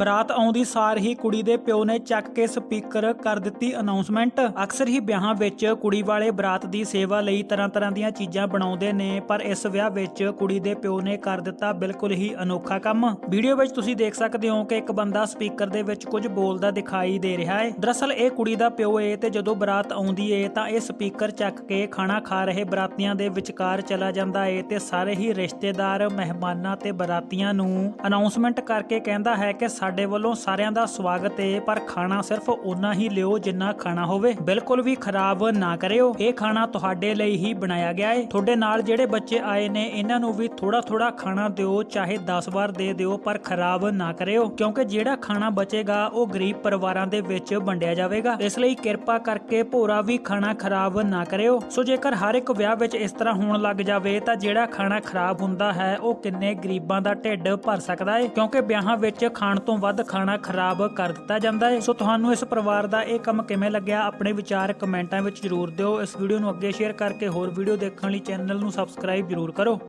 ਬਰਾਤ ਆਉਂਦੀ ਸਾਰ ਹੀ ਕੁੜੀ ਦੇ ਪਿਓ ਨੇ ਚੱਕ ਕੇ ਸਪੀਕਰ ਕਰ ਦਿੱਤੀ ਅਨਾਉਂਸਮੈਂਟ ਅਕਸਰ ਹੀ ਵਿਆਹਾਂ ਵਿੱਚ ਕੁੜੀ ਵਾਲੇ ਬਰਾਤ ਦੀ ਸੇਵਾ ਲਈ ਤਰ੍ਹਾਂ-ਤਰ੍ਹਾਂ ਦੀਆਂ ਚੀਜ਼ਾਂ ਬਣਾਉਂਦੇ ਨੇ, ਪਰ ਇਸ ਵਿਆਹ ਵਿੱਚ ਕੁੜੀ ਦੇ ਪਿਓ ਨੇ ਕਰ ਦਿੱਤਾ ਬਿਲਕੁਲ ਹੀ ਅਨੋਖਾ ਕੰਮ। ਵੀਡੀਓ ਵਿੱਚ ਤੁਸੀਂ ਦੇਖ ਸਕਦੇ ਹੋ ਕਿ ਇੱਕ ਬੰਦਾ ਸਪੀਕਰ ਦੇ ਵਿੱਚ ਕੁਝ ਬੋਲਦਾ ਦਿਖਾਈ ਦੇ ਰਿਹਾ ਹੈ। ਦਰਅਸਲ ਇਹ ਕੁੜੀ ਦਾ ਪਿਓ ਏ ਤੇ ਜਦੋਂ ਬਰਾਤ ਆਉਂਦੀ ਏ ਤਾਂ ਇਹ ਸਪੀਕਰ ਚੱਕ ਕੇ ਖਾਣਾ ਖਾ ਰਹੇ ਬਰਾਤੀਆਂ ਦੇ ਵਿਚਕਾਰ ਚਲਾ ਜਾਂਦਾ ਏ ਤੇ ਸਾਰੇ ਹੀ ਰਿਸ਼ਤੇਦਾਰ, ਮਹਿਮਾਨਾਂ ਤੇ ਬਰਾਤੀਆਂ ਨੂੰ ਅਨਾਉਂਸਮੈਂਟ ਕਰਕੇ ਕਹਿੰਦਾ ਹੈ ਕਿ ਤੁਹਾਡੇ ਵੱਲੋਂ ਸਾਰਿਆਂ ਦਾ ਸਵਾਗਤ ਏ, ਪਰ ਖਾਣਾ ਸਿਰਫ ਓਨਾ ਹੀ ਲਿਓ ਜਿੰਨਾ ਖਾਣਾ ਹੋਵੇ। ਬਿਲਕੁਲ ਵੀ ਖਰਾਬ ਨਾ ਕਰਿਓ। ਇਹ ਖਾਣਾ ਤੁਹਾਡੇ ਲਈ ਹੀ ਬਣਾਇਆ ਗਿਆ ਏ। ਤੁਹਾਡੇ ਨਾਲ ਜਿਹੜੇ ਬੱਚੇ ਆਏ ਨੇ, ਇਹਨਾਂ ਨੂੰ ਵੀ ਥੋੜਾ ਥੋੜਾ ਖਾਣਾ ਦਿਓ, ਚਾਹੇ 10 ਵਾਰ ਦੇ ਦਿਓ, ਪਰ ਖਰਾਬ ਨਾ ਕਰਿਓ। ਕਿਉਂਕਿ ਜਿਹੜਾ ਖਾਣਾ ਬਚੇਗਾ, ਉਹ ਗਰੀਬ ਪਰਿਵਾਰਾਂ ਦੇ ਵਿੱਚ ਵੰਡਿਆ ਜਾਵੇਗਾ। ਇਸ ਲਈ ਕਿਰਪਾ ਕਰਕੇ ਭੋਰਾ ਵੀ ਖਾਣਾ ਖਰਾਬ ਨਾ ਕਰਿਓ। ਸੋ ਜੇਕਰ ਹਰ ਇੱਕ ਵਿਆਹ ਵਿੱਚ ਇਸ ਤਰ੍ਹਾਂ ਹੋਣ ਲੱਗ ਜਾਵੇ, ਤਾਂ ਜਿਹੜਾ ਖਾਣਾ ਖਰਾਬ ਹੁੰਦਾ ਹੈ, ਉਹ ਕਿੰਨੇ ਗਰੀਬਾਂ ਦਾ ਢਿੱਡ ਭਰ ਸਕਦਾ ਹੈ ਕਿਉਂਕਿ ਵਿਆਹਾਂ ਵਿੱਚ ਖਾਣ ਤੋਂ ਵੱਧ ਖਾਣਾ ਖਰਾਬ ਕਰ ਦਿੱਤਾ ਜਾਂਦਾ ਹੈ। ਸੋ ਤੁਹਾਨੂੰ ਇਸ ਪਰਿਵਾਰ ਦਾ ਇਹ ਕੰਮ ਕਿਵੇਂ ਲੱਗਿਆ? ਆਪਣੇ ਵਿਚਾਰ ਕਮੈਂਟਾਂ ਵਿੱਚ ਜਰੂਰ ਦਿਓ। ਇਸ ਵੀਡੀਓ ਨੂੰ ਅੱਗੇ ਸ਼ੇਅਰ ਕਰਕੇ ਹੋਰ ਵੀਡੀਓ ਦੇਖਣ ਲਈ ਚੈਨਲ ਨੂੰ ਸਬਸਕ੍ਰਾਈਬ ਜਰੂਰ ਕਰੋ।